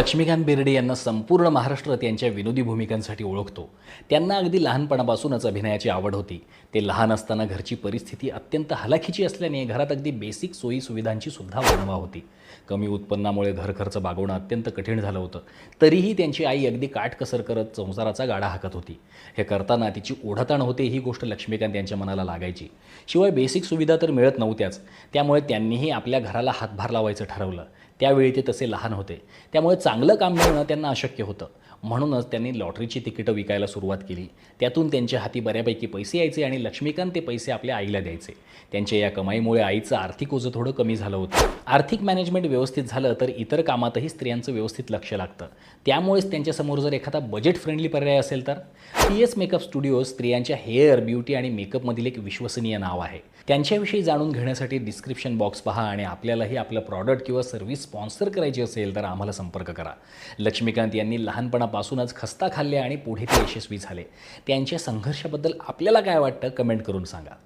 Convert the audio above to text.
लक्ष्मीकांत बेर्डे यांना संपूर्ण महाराष्ट्र त्यांच्या विनोदी भूमिकांसाठी ओळखतो. त्यांना अगदी लहानपणापासूनच अभिनयाची आवड होती. ते लहान असताना घरची परिस्थिती अत्यंत हलाखीची असल्याने घरात अगदी बेसिक सोयी सुविधांची सुद्धा वणवा होती. कमी उत्पन्नामुळे घर खर्च भागवणं अत्यंत कठीण झालं होतं. तरीही त्यांची आई अगदी काटकसर करत संसाराचा गाडा हाकत होती. हे करताना तिची ओढाताण होते ही गोष्ट लक्ष्मीकांत यांच्या मनाला लागायची. शिवाय बेसिक सुविधा तर मिळत नव्हत्याच. त्यामुळे त्यांनीही आपल्या घराला हातभार लावायचं ठरवलं. त्यावेळी ते तसे लहान होते. त्यामुळे चांगलं काम मिळणं त्यांना अशक्य होतं. म्हणूनच त्यांनी लॉटरीची तिकीटं विकायला सुरुवात केली. त्यातून त्यांच्या हाती बऱ्यापैकी पैसे यायचे आणि लक्ष्मीकांत ते पैसे आपल्या आईला द्यायचे. त्यांच्या या कमाईमुळे आईचं आर्थिक ओझं थोडं कमी झालं होतं. आर्थिक मॅनेजमेंट व्यवस्थित झालं तर इतर कामातही स्त्रियांचं व्यवस्थित लक्ष लागतं. त्यामुळेच त्यांच्यासमोर जर एखादा बजेट फ्रेंडली पर्याय असेल तर पी एस मेकअप स्टुडिओ स्त्रियांच्या हेअर ब्युटी आणि मेकअपमधील एक विश्वसनीय नाव आहे. त्यांच्याविषयी जाणून घेण्यासाठी डिस्क्रिप्शन बॉक्स पहा आणि आपल्यालाही आपलं प्रॉडक्ट किंवा सर्व्हिस स्पॉन्सर करायची असेल तर आम्हाला संपर्क करा. करा. लक्ष्मीकांत यांनी लहानपणापासूनच खस्ता खाल्ले आणि पुढे ते यशस्वी झाले. त्यांच्या संघर्षाबद्दल आपल्याला काय वाटतं कमेंट करून सांगा.